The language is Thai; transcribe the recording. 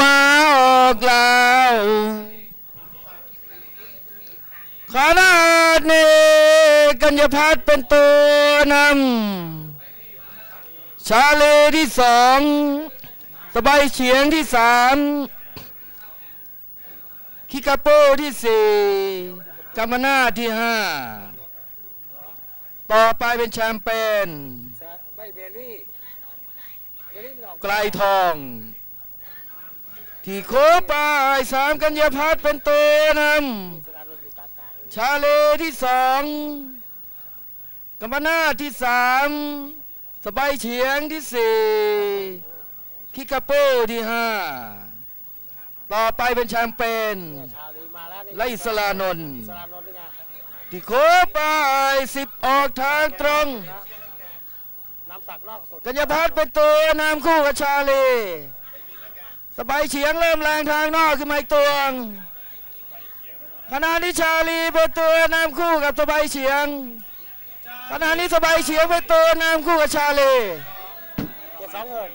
มาออกแล้วขนาดนี้กัญญาพัฒน์เป็นตัวนำชาเลที่สองสบายเฉียงที่สามคิกาโปที่สี่กามานาที่ห้าต่อไปเป็นแชมเปญใบเบลลี่เบลลี่มันออกไกลทอง ที่โคปายสามกัญญาพัฒน์เป็นตัวนำชาเลที่สองกัมปนาที่สามสบายเฉียงที่สี่คิกาโป้ที่ห้าต่อไปเป็นแชมเปญชาลีมาและอิสลานนท์ที่โคปายสิบออกทางตรงกัญญาพัฒน์เป็นตัวนำคู่กับชาเล สบายเฉียงเริ่มแรงทางนอกขึ้นมาอีกตัวงขณะนี้ชาลีเป็นตัวนำคู่กับสบายเฉียงขณะนี้สบายเฉียงเป็นตัวนำคู่กับชาลเจ็ดสองหก